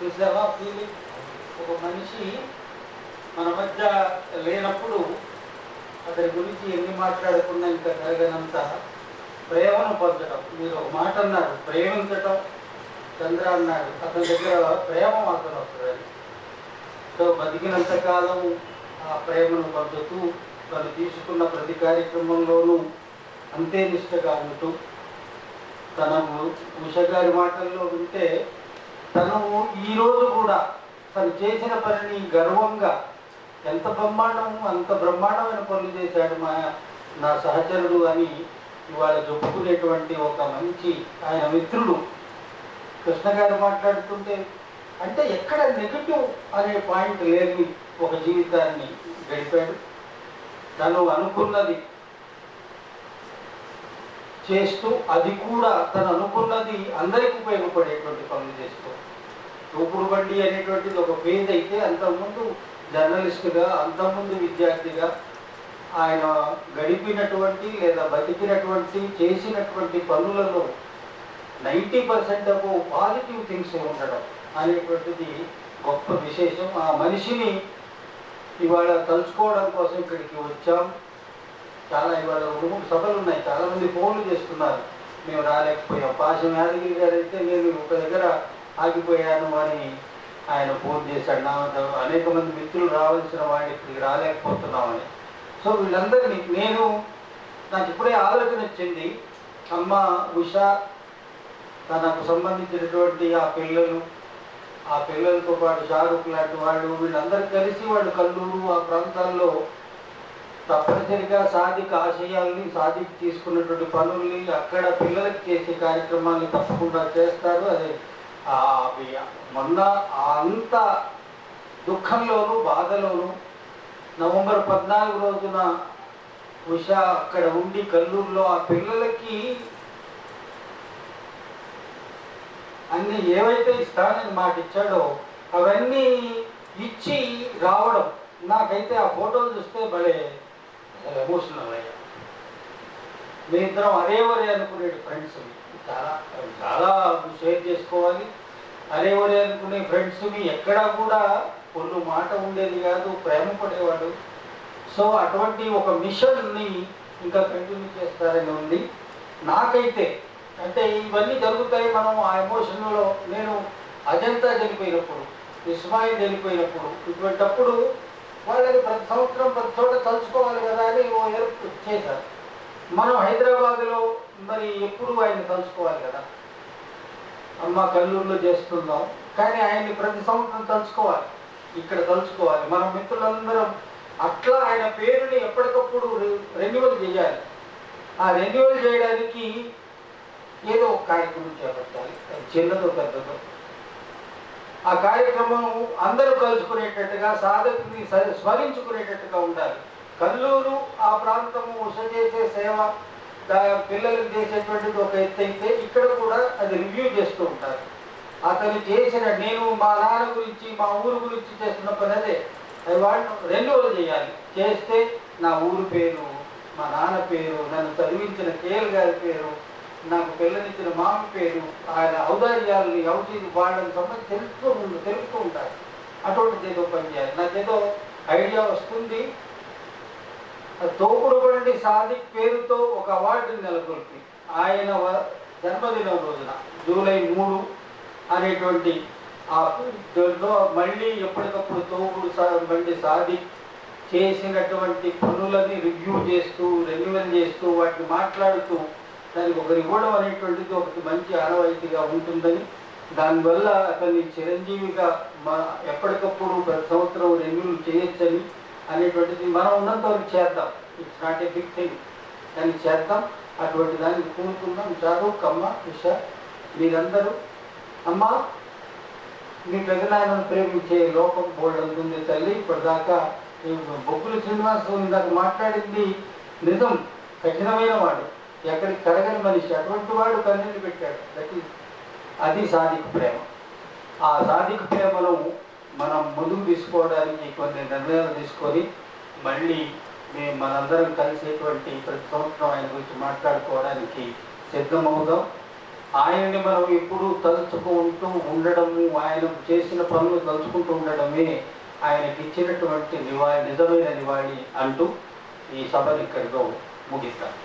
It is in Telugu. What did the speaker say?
చూసావా? ఫీలింగ్ ఒక మనిషి మన మధ్య లేనప్పుడు అతని గురించి ఎన్ని మాట్లాడకుండా ఇంకా జరగనంత ప్రేమను పొందడం మీరు ఒక మాట అన్నారు ప్రేమించటం. చంద్ర అన్నాడు అతని దగ్గర ప్రేమ మాత్రం వస్తుంది. సో బతికినంత కాలం ఆ ప్రేమను పొందుతూ తను తీసుకున్న ప్రతి కార్యక్రమంలోనూ అంతే నిష్టగా ఉంటూ తన ఉష గారి మాటల్లో వింటే తను ఈరోజు కూడా తను చేసిన పనిని గర్వంగా ఎంత బ్రహ్మాండం అంత బ్రహ్మాండమైన పనులు చేశాడు మా నా సహచరుడు అని ఇవాళ చెప్పుకునేటువంటి ఒక మంచి ఆయన మిత్రుడు కృష్ణ గారు మాట్లాడుతుంటే అంటే ఎక్కడ నెగిటివ్ అనే పాయింట్ లేని ఒక జీవితాన్ని గడిపాడు. తను అనుకున్నది చేస్తూ అది కూడా తను అనుకున్నది అందరికి ఉపయోగపడేటువంటి పనులు చేస్తూ. తూపుడు బండి అనేటువంటిది ఒక ఫేజ్ అయితే అంతకుముందు జర్నలిస్టుగా అంతకుముందు విద్యార్థిగా ఆయన గడిపినటువంటి లేదా బతికినటువంటి చేసినటువంటి పనులలో ninety percent of positive things ఉండడం అనేటువంటిది గొప్ప విశేషం. ఆ మనిషిని ఇవాళ తలుచుకోవడం కోసం ఇక్కడికి వచ్చాం. చాలా ఇవాళ రెండు మూడు సభలు ఉన్నాయి. చాలా మంది ఫోన్లు చేస్తున్నారు. మేము రాలేకపోయాం. పాశం యాదగిరి గారు అయితే నేను ఒక దగ్గర ఆగిపోయాను అని ఆయన ఫోన్ చేశాడు. నా అనేక మంది మిత్రులు రావాల్సిన వాడిని ఇక్కడికి రాలేకపోతున్నామని. సో వీళ్ళందరినీ నేను నాకు ఇప్పుడే ఆలోచన వచ్చింది. అమ్మ ఉష తనకు సంబంధించినటువంటి ఆ పిల్లలు ఆ పిల్లలతో పాటు షారుఖ్ లాంటి వాళ్ళు వీళ్ళందరూ కలిసి వాళ్ళు కల్లూరు ఆ ప్రాంతాల్లో తప్పనిసరిగా సాధిక ఆశయాల్ని సాధికి తీసుకున్నటువంటి పనుల్ని అక్కడ పిల్లలకి చేసే కార్యక్రమాల్ని తప్పకుండా చేస్తారు. అది ఆ అవి మొన్న అంత దుఃఖంలోనూ బాధలోనూ నవంబర్ పద్నాలుగు రోజున ఉష అక్కడ ఉండి కల్లూరులో ఆ పిల్లలకి అన్ని ఏవైతే ఇస్తానని మాట ఇచ్చాడో అవన్నీ ఇచ్చి రావడం. నాకైతే ఆ ఫోటోలు చూస్తే భలే ఎమోషనల్ అయ్యా మీ ఇద్దరం అరే వరే అనుకునేది ఫ్రెండ్స్ చాలా చాలా షేర్ చేసుకోవాలి. అరే వరే అనుకునే ఫ్రెండ్స్ని ఎక్కడా కూడా కొన్ని మాట ఉండేది కాదు ప్రేమ పడేవాడు సో అటువంటి ఒక మిషన్ని ఇంకా కంటిన్యూ చేస్తారని ఉంది. నాకైతే అంటే ఇవన్నీ జరుగుతాయి మనం ఆ ఎమోషన్లో నేను అజంతా చనిపోయినప్పుడు ఇస్మాయిల్ చనిపోయినప్పుడు ఇటువంటప్పుడు వాళ్ళని ప్రతి సంవత్సరం ప్రతి చోట తలుచుకోవాలి కదా అని ఓ ఎరుపు చేశారు. మనం హైదరాబాద్లో మరి ఎప్పుడు ఆయన తలుచుకోవాలి కదా. అమ్మ కల్లూరులో చేస్తున్నాం కానీ ఆయన్ని ప్రతి సంవత్సరం తలుచుకోవాలి ఇక్కడ తలుచుకోవాలి. మన మిత్రులందరం అట్లా ఆయన పేరుని ఎప్పటికప్పుడు రెన్యువల్ చేయాలి. ఆ రెన్యువల్ చేయడానికి ఏదో ఒక కార్యక్రమం చేపట్టాలి. చిన్నదో పెద్దదో. ఆ కార్యక్రమం అందరూ కలుసుకునేటట్టుగా సాధకుని స్మరించుకునేటట్టుగా ఉండాలి. కల్లూరు ఆ ప్రాంతము ఉష చేసే సేవ పిల్లలకు చేసేటువంటిది ఒక ఎత్తు అయితే ఇక్కడ కూడా అది రివ్యూ చేస్తూ ఉంటారు. అతను చేసిన నేను మా నాన్న గురించి మా ఊరు గురించి చేస్తున్న పని అదే. అది వాళ్ళు రెన్యువల్ చేయాలి. చేస్తే నా ఊరు పేరు మా నాన్న పేరు నన్ను చదివించిన కేల్ గారి పేరు నాకు పిల్లనిచ్చిన మామ పేరు ఆయన ఔదార్యాలని ఔచి వాడడం సంబంధించి తెలుస్తూ ఉండు తెలుపుతూ ఉంటారు. అటువంటిది ఏదో పని చేయాలి. నాకేదో ఐడియా వస్తుంది. తోపుడుబండి సాదిక్ పేరుతో ఒక అవార్డుని నెలకొల్పి. ఆయన జన్మదినం రోజున జూలై మూడు అనేటువంటి ఆ మళ్ళీ ఎప్పటికప్పుడు తోపుడు సా- బండి సాదిక్ చేసినటువంటి పనులని రివ్యూ చేస్తూ రెన్యువల్ చేస్తూ వాటిని మాట్లాడుతూ దానికి ఒకరు ఇవ్వడం అనేటువంటిది ఒకటి మంచి ఆనవాయితీగా ఉంటుందని. దానివల్ల అతన్ని చిరంజీవిగా మా ఎప్పటికప్పుడు ప్రతి సంవత్సరం రెన్యూల్ చేయొచ్చని అనేటువంటిది మనం ఉన్నంత వరకు చేద్దాం. It's not a big thing దాన్ని చేద్దాం. అటువంటి దానికి కూరుకుందాం. చారు కమ్మ ఉష మీరందరూ. అమ్మ మీ పెదనాయనను ప్రేమించే లోకం బోర్డు ఉంటుంది తల్లి. ఇప్పటిదాకా బొగ్గుల శ్రీనివాస్ ఇందాక మాట్లాడింది నిజం కఠినమైన వాడు. ఎక్కడికి తరగని మనిషి అటువంటి వాడు కన్నీళ్ళు పెట్టాడు. దట్ ఈస్ అది సాధిక ప్రేమ. ఆ సాధిక ప్రేమలో మనం ముందుకు తీసుకోవడానికి కొన్ని నిర్ణయాలు తీసుకొని మళ్ళీ మేము మనందరం కలిసేటువంటి ప్రతి సంవత్సరం ఆయన గురించి మాట్లాడుకోవడానికి సిద్ధమవుదాం. ఆయన్ని మనం ఎప్పుడూ తలుచుకుంటూ ఉండడము ఆయన చేసిన పనులు తలుచుకుంటూ ఉండడమే ఆయనకి ఇచ్చినటువంటి నివాళి నిజమైన నివాళి అంటూ ఈ సభని ఇక్కడితో ముగిస్తాను